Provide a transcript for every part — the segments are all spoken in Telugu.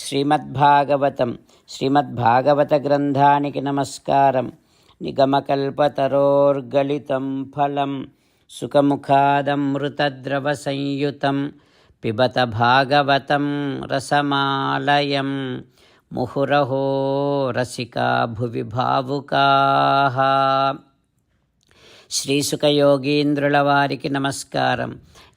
శ్రీమద్భాగవతం. శ్రీమద్భాగవత గ్రంథానికి నమస్కారం. నిగమకల్పతరోర్గలితం ఫలం. సుఖముఖాదమృతద్రవ సంయుతం పిబత భాగవతం రసమాలయం. ముహురహో రసికా భువి భావుకాః శ్రీసుఖయోగీంద్రుల వారికి నమస్కారం.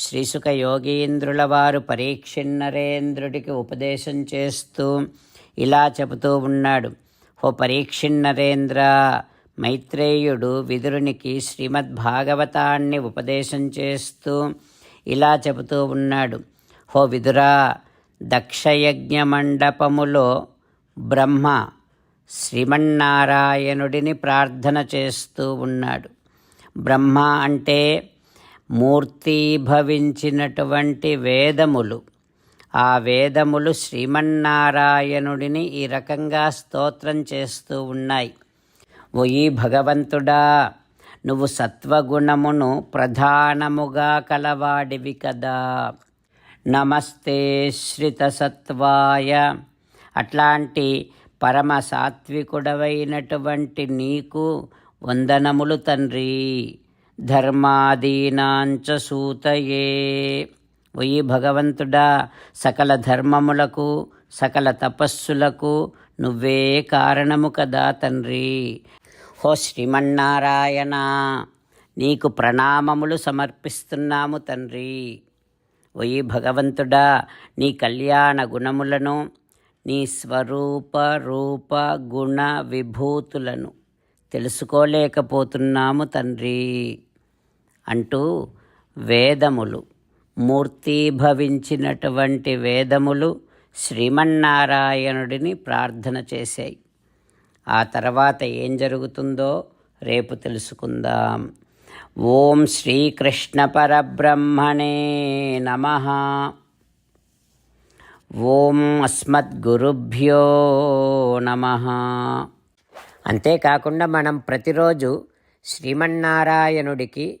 శ్రీసుక యోగీంద్రుల వారు పరీక్షిన్నరేంద్రుడికి ఉపదేశం చేస్తూ ఇలా చెబుతూ ఉన్నాడు. ఓ పరీక్షిన్నరేంద్ర మైత్రేయుడు విదురునికి శ్రీమద్భాగవతాన్ని ఉపదేశం చేస్తూ ఇలా చెబుతూ ఉన్నాడు. హో విదురా దక్షయజ్ఞ మండపములో బ్రహ్మ శ్రీమన్నారాయణుడిని ప్రార్థన చేస్తూ ఉన్నాడు. బ్రహ్మ అంటే మూర్తీభవించినటువంటి వేదములు. ఆ వేదములు శ్రీమన్నారాయణుడిని ఈ రకంగా స్తోత్రం చేస్తూ ఉన్నాయి. ఒయి భగవంతుడా నువ్వు సత్వగుణమును ప్రధానముగా కలవాడివి కదా. నమస్తే శ్రితసత్వాయ. అట్లాంటి పరమ సాత్వికుడవైనటువంటి నీకు వందనములు తండ్రి. ధర్మాదీనాంచ సూతయే. ఒయ్యి భగవంతుడా సకల ధర్మములకు సకల తపస్సులకు నువ్వే కారణము కదా తండ్రి. హో శ్రీమన్నారాయణ నీకు ప్రణామములు సమర్పిస్తున్నాము తండ్రి. ఒయ్యి భగవంతుడా నీ కళ్యాణ గుణములను నీ స్వరూప రూప గుణ విభూతులను తెలుసుకోలేకపోతున్నాము తండ్రి. అంటూ వేదములు మూర్తీభవించినటువంటి వేదములు శ్రీమన్నారాయణుడిని ప్రార్థన చేశాయి. ఆ తర్వాత ఏం జరుగుతుందో రేపు తెలుసుకుందాం. ఓం శ్రీకృష్ణ పరబ్రహ్మణే నమ. ఓం అస్మద్గురుభ్యో నమ. అంతేకాకుండా మనం ప్రతిరోజు శ్రీమన్నారాయణుడికి